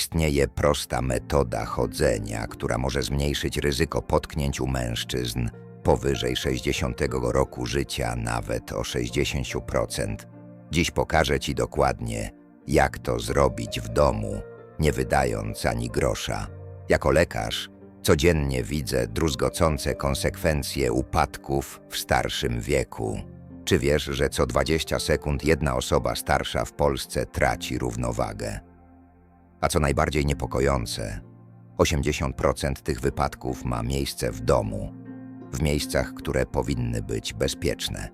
Istnieje prosta metoda chodzenia, która może zmniejszyć ryzyko potknięć u mężczyzn powyżej 60 roku życia nawet o 60%. Dziś pokażę Ci dokładnie, jak to zrobić w domu, nie wydając ani grosza. Jako lekarz codziennie widzę druzgocące konsekwencje upadków w starszym wieku. Czy wiesz, że co 20 sekund jedna osoba starsza w Polsce traci równowagę? A co najbardziej niepokojące, 80% tych wypadków ma miejsce w domu, w miejscach, które powinny być bezpieczne.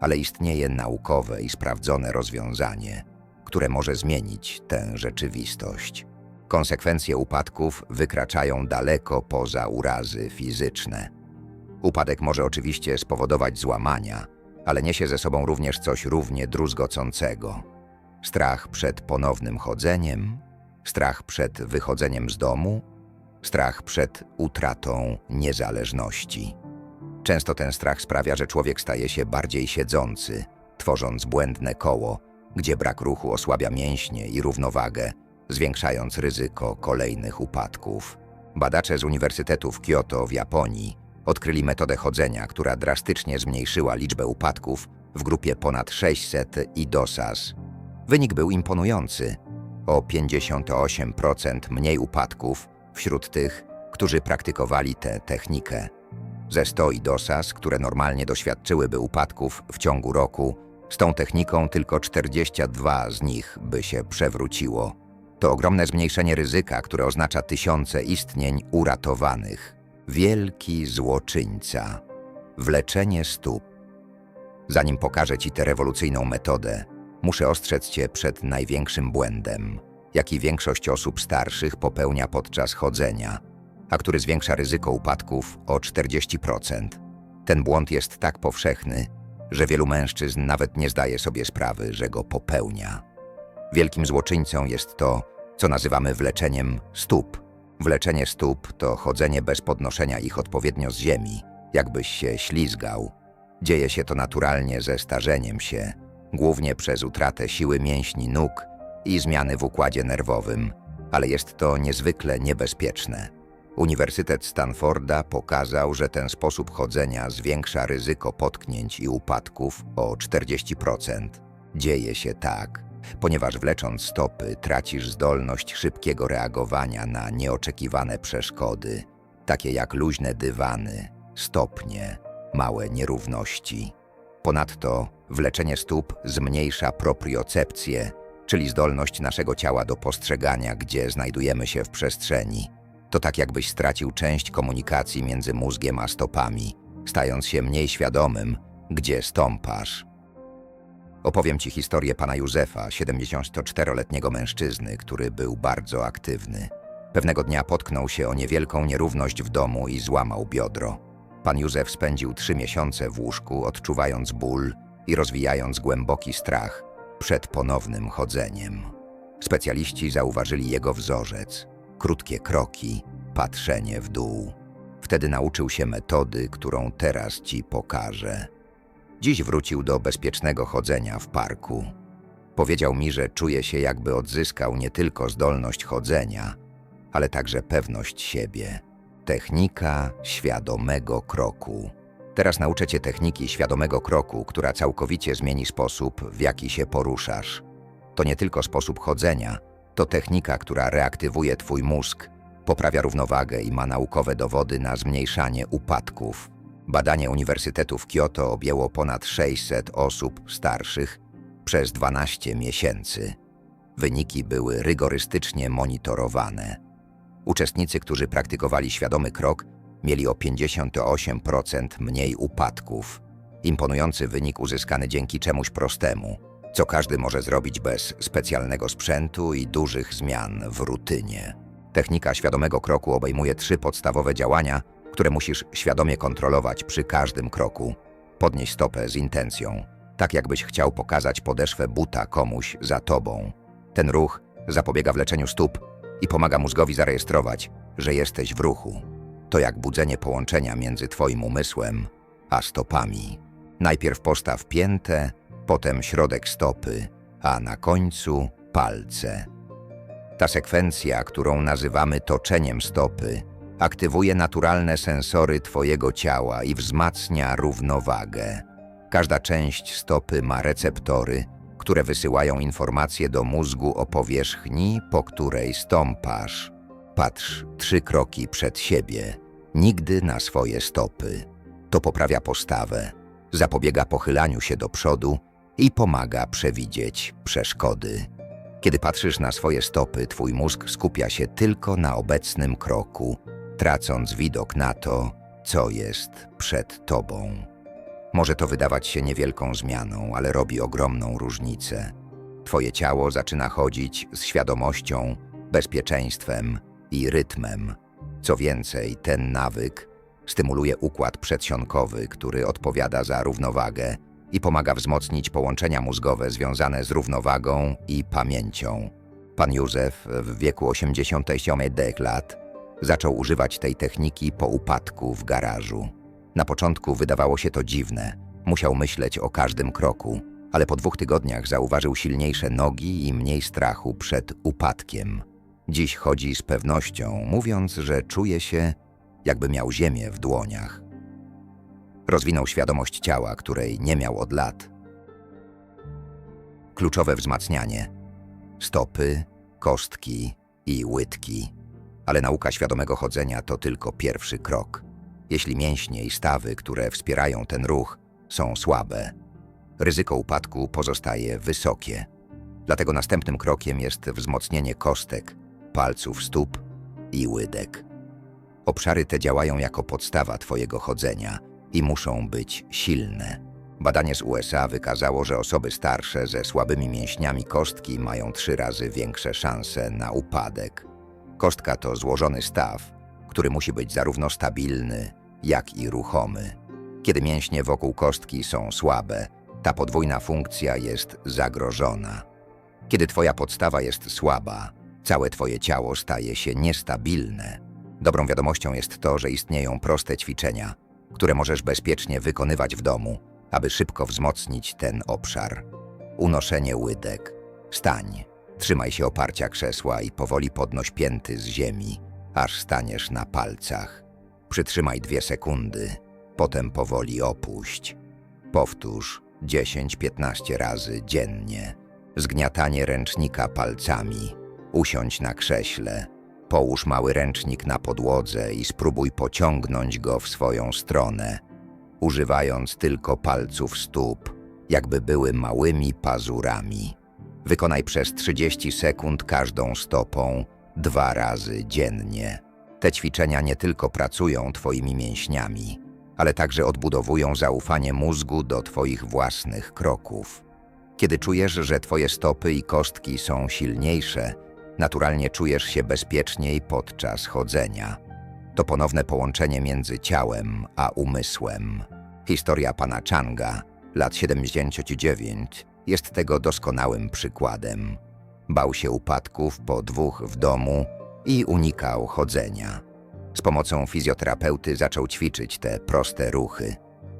Ale istnieje naukowe i sprawdzone rozwiązanie, które może zmienić tę rzeczywistość. Konsekwencje upadków wykraczają daleko poza urazy fizyczne. Upadek może oczywiście spowodować złamania, ale niesie ze sobą również coś równie druzgocącego. Strach przed ponownym chodzeniem, strach przed wychodzeniem z domu, strach przed utratą niezależności. Często ten strach sprawia, że człowiek staje się bardziej siedzący, tworząc błędne koło, gdzie brak ruchu osłabia mięśnie i równowagę, zwiększając ryzyko kolejnych upadków. Badacze z Uniwersytetu w Kyoto w Japonii odkryli metodę chodzenia, która drastycznie zmniejszyła liczbę upadków w grupie ponad 600 IDOSAS. Wynik był imponujący. O 58% mniej upadków wśród tych, którzy praktykowali tę technikę. Ze 100 IDOSAS, które normalnie doświadczyłyby upadków w ciągu roku, z tą techniką tylko 42 z nich by się przewróciło. To ogromne zmniejszenie ryzyka, które oznacza tysiące istnień uratowanych. Wielki złoczyńca. Wleczenie stóp. Zanim pokażę Ci tę rewolucyjną metodę, muszę ostrzec Cię przed największym błędem, jaki większość osób starszych popełnia podczas chodzenia, a który zwiększa ryzyko upadków o 40%. Ten błąd jest tak powszechny, że wielu mężczyzn nawet nie zdaje sobie sprawy, że go popełnia. Wielkim złoczyńcą jest to, co nazywamy wleczeniem stóp. Wleczenie stóp to chodzenie bez podnoszenia ich odpowiednio z ziemi, jakbyś się ślizgał. Dzieje się to naturalnie ze starzeniem się, głównie przez utratę siły mięśni nóg i zmiany w układzie nerwowym, ale jest to niezwykle niebezpieczne. Uniwersytet Stanforda pokazał, że ten sposób chodzenia zwiększa ryzyko potknięć i upadków o 40%. Dzieje się tak, ponieważ wlecząc stopy tracisz zdolność szybkiego reagowania na nieoczekiwane przeszkody, takie jak luźne dywany, stopnie, małe nierówności. Ponadto wleczenie stóp zmniejsza propriocepcję, czyli zdolność naszego ciała do postrzegania, gdzie znajdujemy się w przestrzeni. To tak jakbyś stracił część komunikacji między mózgiem a stopami, stając się mniej świadomym, gdzie stąpasz. Opowiem Ci historię pana Józefa, 74-letniego mężczyzny, który był bardzo aktywny. Pewnego dnia potknął się o niewielką nierówność w domu i złamał biodro. Pan Józef spędził trzy miesiące w łóżku, odczuwając ból i rozwijając głęboki strach przed ponownym chodzeniem. Specjaliści zauważyli jego wzorzec krótkie kroki, patrzenie w dół. Wtedy nauczył się metody, którą teraz ci pokażę. Dziś wrócił do bezpiecznego chodzenia w parku. Powiedział mi, że czuje się, jakby odzyskał nie tylko zdolność chodzenia, ale także pewność siebie. Technika świadomego kroku. Teraz nauczę cię techniki świadomego kroku, która całkowicie zmieni sposób, w jaki się poruszasz. To nie tylko sposób chodzenia, to technika, która reaktywuje twój mózg, poprawia równowagę i ma naukowe dowody na zmniejszanie upadków. Badanie Uniwersytetu w Kyoto objęło ponad 600 osób starszych przez 12 miesięcy. Wyniki były rygorystycznie monitorowane. Uczestnicy, którzy praktykowali świadomy krok, mieli o 58% mniej upadków. Imponujący wynik uzyskany dzięki czemuś prostemu, co każdy może zrobić bez specjalnego sprzętu i dużych zmian w rutynie. Technika świadomego kroku obejmuje trzy podstawowe działania, które musisz świadomie kontrolować przy każdym kroku. Podnieś stopę z intencją, tak jakbyś chciał pokazać podeszwę buta komuś za tobą. Ten ruch zapobiega wleczeniu stóp i pomaga mózgowi zarejestrować, że jesteś w ruchu. To jak budzenie połączenia między twoim umysłem a stopami. Najpierw postaw piętę, potem środek stopy, a na końcu palce. Ta sekwencja, którą nazywamy toczeniem stopy, aktywuje naturalne sensory Twojego ciała i wzmacnia równowagę. Każda część stopy ma receptory, które wysyłają informacje do mózgu o powierzchni, po której stąpasz. Patrz trzy kroki przed siebie, nigdy na swoje stopy. To poprawia postawę, zapobiega pochylaniu się do przodu i pomaga przewidzieć przeszkody. Kiedy patrzysz na swoje stopy, twój mózg skupia się tylko na obecnym kroku, tracąc widok na to, co jest przed tobą. Może to wydawać się niewielką zmianą, ale robi ogromną różnicę. Twoje ciało zaczyna chodzić z świadomością, bezpieczeństwem i rytmem. Co więcej, ten nawyk stymuluje układ przedsionkowy, który odpowiada za równowagę i pomaga wzmocnić połączenia mózgowe związane z równowagą i pamięcią. Pan Józef w wieku 87 lat zaczął używać tej techniki po upadku w garażu. Na początku wydawało się to dziwne, musiał myśleć o każdym kroku, ale po dwóch tygodniach zauważył silniejsze nogi i mniej strachu przed upadkiem. Dziś chodzi z pewnością, mówiąc, że czuje się, jakby miał ziemię w dłoniach. Rozwinął świadomość ciała, której nie miał od lat. Kluczowe wzmacnianie: stopy, kostki i łydki. Ale nauka świadomego chodzenia to tylko pierwszy krok. Jeśli mięśnie i stawy, które wspierają ten ruch, są słabe, ryzyko upadku pozostaje wysokie. Dlatego następnym krokiem jest wzmocnienie kostek, palców stóp i łydek. Obszary te działają jako podstawa Twojego chodzenia i muszą być silne. Badanie z USA wykazało, że osoby starsze ze słabymi mięśniami kostki mają trzy razy większe szanse na upadek. Kostka to złożony staw, który musi być zarówno stabilny, jak i ruchomy. Kiedy mięśnie wokół kostki są słabe, ta podwójna funkcja jest zagrożona. Kiedy Twoja podstawa jest słaba, całe Twoje ciało staje się niestabilne. Dobrą wiadomością jest to, że istnieją proste ćwiczenia, które możesz bezpiecznie wykonywać w domu, aby szybko wzmocnić ten obszar. Unoszenie łydek. Stań. Trzymaj się oparcia krzesła i powoli podnoś pięty z ziemi, aż staniesz na palcach. Przytrzymaj dwie sekundy, potem powoli opuść. Powtórz 10-15 razy dziennie. Zgniatanie ręcznika palcami. Usiądź na krześle. Połóż mały ręcznik na podłodze i spróbuj pociągnąć go w swoją stronę, używając tylko palców stóp, jakby były małymi pazurami. Wykonaj przez 30 sekund każdą stopą, dwa razy dziennie. Te ćwiczenia nie tylko pracują Twoimi mięśniami, ale także odbudowują zaufanie mózgu do Twoich własnych kroków. Kiedy czujesz, że Twoje stopy i kostki są silniejsze, naturalnie czujesz się bezpieczniej podczas chodzenia. To ponowne połączenie między ciałem a umysłem. Historia pana Changa, lat 79, jest tego doskonałym przykładem. Bał się upadków po dwóch w domu i unikał chodzenia. Z pomocą fizjoterapeuty zaczął ćwiczyć te proste ruchy.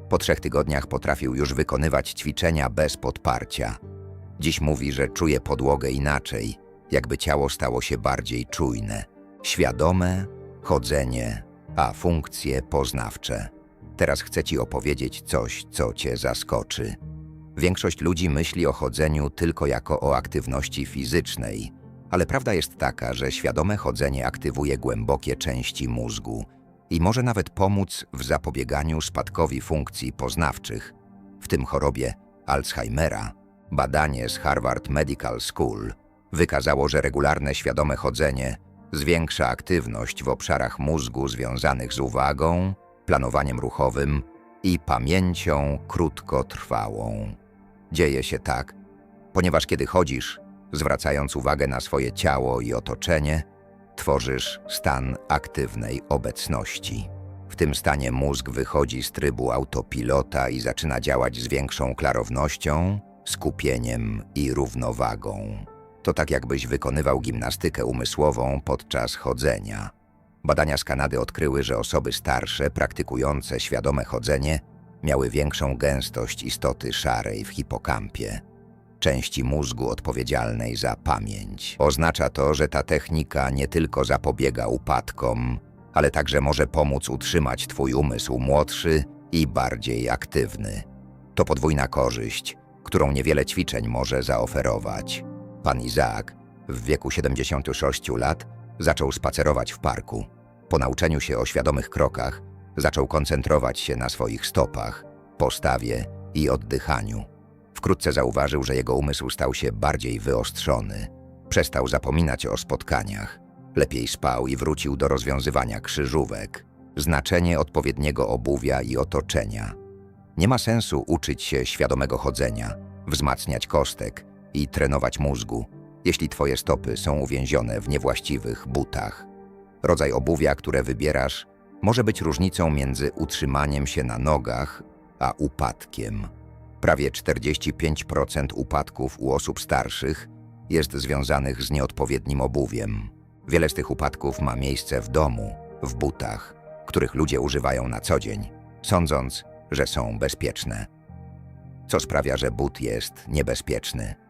Po trzech tygodniach potrafił już wykonywać ćwiczenia bez podparcia. Dziś mówi, że czuje podłogę inaczej, jakby ciało stało się bardziej czujne, świadome, chodzenie, a funkcje poznawcze. Teraz chcę Ci opowiedzieć coś, co Cię zaskoczy. Większość ludzi myśli o chodzeniu tylko jako o aktywności fizycznej, ale prawda jest taka, że świadome chodzenie aktywuje głębokie części mózgu i może nawet pomóc w zapobieganiu spadkowi funkcji poznawczych, w tym chorobie Alzheimera. Badanie z Harvard Medical School wykazało, że regularne świadome chodzenie zwiększa aktywność w obszarach mózgu związanych z uwagą, planowaniem ruchowym i pamięcią krótkotrwałą. Dzieje się tak, ponieważ kiedy chodzisz, zwracając uwagę na swoje ciało i otoczenie, tworzysz stan aktywnej obecności. W tym stanie mózg wychodzi z trybu autopilota i zaczyna działać z większą klarownością, skupieniem i równowagą. To tak jakbyś wykonywał gimnastykę umysłową podczas chodzenia. Badania z Kanady odkryły, że osoby starsze praktykujące świadome chodzenie miały większą gęstość istoty szarej w hipokampie. części mózgu odpowiedzialnej za pamięć. Oznacza to, że ta technika nie tylko zapobiega upadkom, ale także może pomóc utrzymać Twój umysł młodszy i bardziej aktywny. To podwójna korzyść, którą niewiele ćwiczeń może zaoferować. Pan Izaak w wieku 76 lat zaczął spacerować w parku. Po nauczeniu się o świadomych krokach, zaczął koncentrować się na swoich stopach, postawie i oddychaniu. Wkrótce zauważył, że jego umysł stał się bardziej wyostrzony. Przestał zapominać o spotkaniach. Lepiej spał i wrócił do rozwiązywania krzyżówek. Znaczenie odpowiedniego obuwia i otoczenia. Nie ma sensu uczyć się świadomego chodzenia, wzmacniać kostek i trenować mózgu, jeśli twoje stopy są uwięzione w niewłaściwych butach. Rodzaj obuwia, które wybierasz, może być różnicą między utrzymaniem się na nogach a upadkiem. Prawie 45% upadków u osób starszych jest związanych z nieodpowiednim obuwiem. Wiele z tych upadków ma miejsce w domu, w butach, których ludzie używają na co dzień, sądząc, że są bezpieczne. Co sprawia, że but jest niebezpieczny?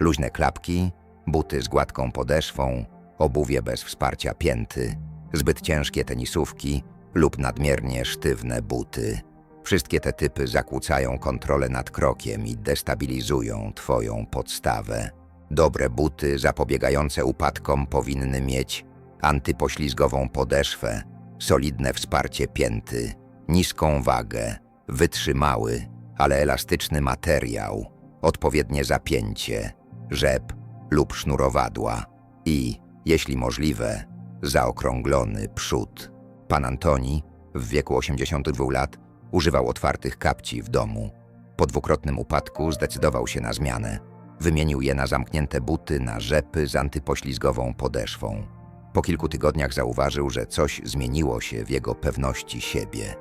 Luźne klapki, buty z gładką podeszwą, obuwie bez wsparcia pięty, zbyt ciężkie tenisówki lub nadmiernie sztywne buty. Wszystkie te typy zakłócają kontrolę nad krokiem i destabilizują Twoją podstawę. Dobre buty zapobiegające upadkom powinny mieć antypoślizgową podeszwę, solidne wsparcie pięty, niską wagę, wytrzymały, ale elastyczny materiał, odpowiednie zapięcie, rzep lub sznurowadła i, jeśli możliwe, zaokrąglony przód. Pan Antoni, w wieku 82 lat, używał otwartych kapci w domu. Po dwukrotnym upadku zdecydował się na zmianę. Wymienił je na zamknięte buty na rzepy z antypoślizgową podeszwą. Po kilku tygodniach zauważył, że coś zmieniło się w jego pewności siebie.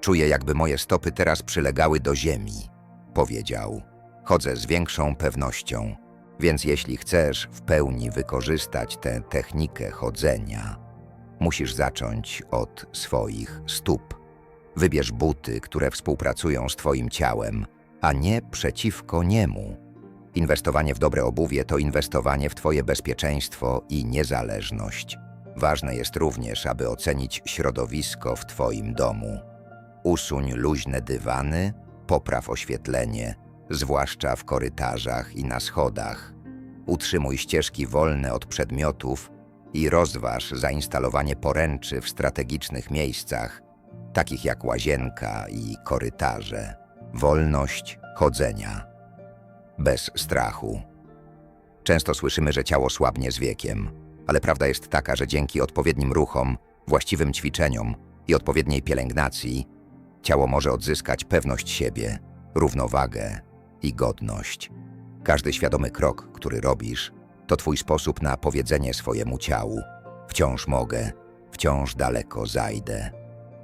Czuję, jakby moje stopy teraz przylegały do ziemi, powiedział. Chodzę z większą pewnością, więc jeśli chcesz w pełni wykorzystać tę technikę chodzenia, musisz zacząć od swoich stóp. Wybierz buty, które współpracują z Twoim ciałem, a nie przeciwko niemu. Inwestowanie w dobre obuwie to inwestowanie w Twoje bezpieczeństwo i niezależność. Ważne jest również, aby ocenić środowisko w Twoim domu. Usuń luźne dywany, popraw oświetlenie, zwłaszcza w korytarzach i na schodach. Utrzymuj ścieżki wolne od przedmiotów i rozważ zainstalowanie poręczy w strategicznych miejscach, takich jak łazienka i korytarze. Wolność chodzenia. Bez strachu. Często słyszymy, że ciało słabnie z wiekiem, ale prawda jest taka, że dzięki odpowiednim ruchom, właściwym ćwiczeniom i odpowiedniej pielęgnacji, ciało może odzyskać pewność siebie, równowagę i godność. Każdy świadomy krok, który robisz, to Twój sposób na powiedzenie swojemu ciału: wciąż mogę, wciąż daleko zajdę.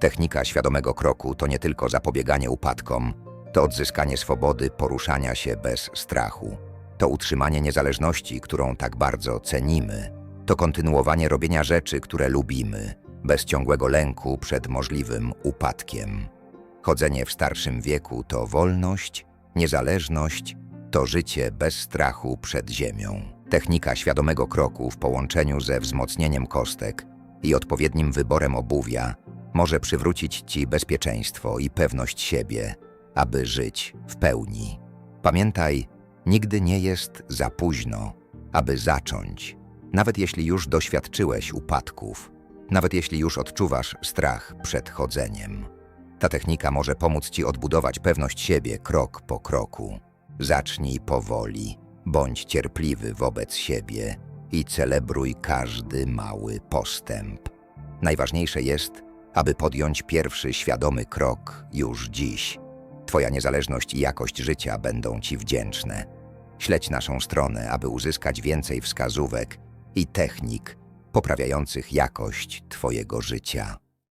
Technika świadomego kroku to nie tylko zapobieganie upadkom, to odzyskanie swobody poruszania się bez strachu. To utrzymanie niezależności, którą tak bardzo cenimy. To kontynuowanie robienia rzeczy, które lubimy, bez ciągłego lęku przed możliwym upadkiem. Chodzenie w starszym wieku to wolność, niezależność, to życie bez strachu przed ziemią. Technika świadomego kroku w połączeniu ze wzmocnieniem kostek i odpowiednim wyborem obuwia może przywrócić Ci bezpieczeństwo i pewność siebie, aby żyć w pełni. Pamiętaj, nigdy nie jest za późno, aby zacząć, nawet jeśli już doświadczyłeś upadków, nawet jeśli już odczuwasz strach przed chodzeniem. Ta technika może pomóc Ci odbudować pewność siebie krok po kroku. Zacznij powoli, bądź cierpliwy wobec siebie i celebruj każdy mały postęp. Najważniejsze jest, aby podjąć pierwszy świadomy krok już dziś. Twoja niezależność i jakość życia będą Ci wdzięczne. Śledź naszą stronę, aby uzyskać więcej wskazówek i technik poprawiających jakość Twojego życia.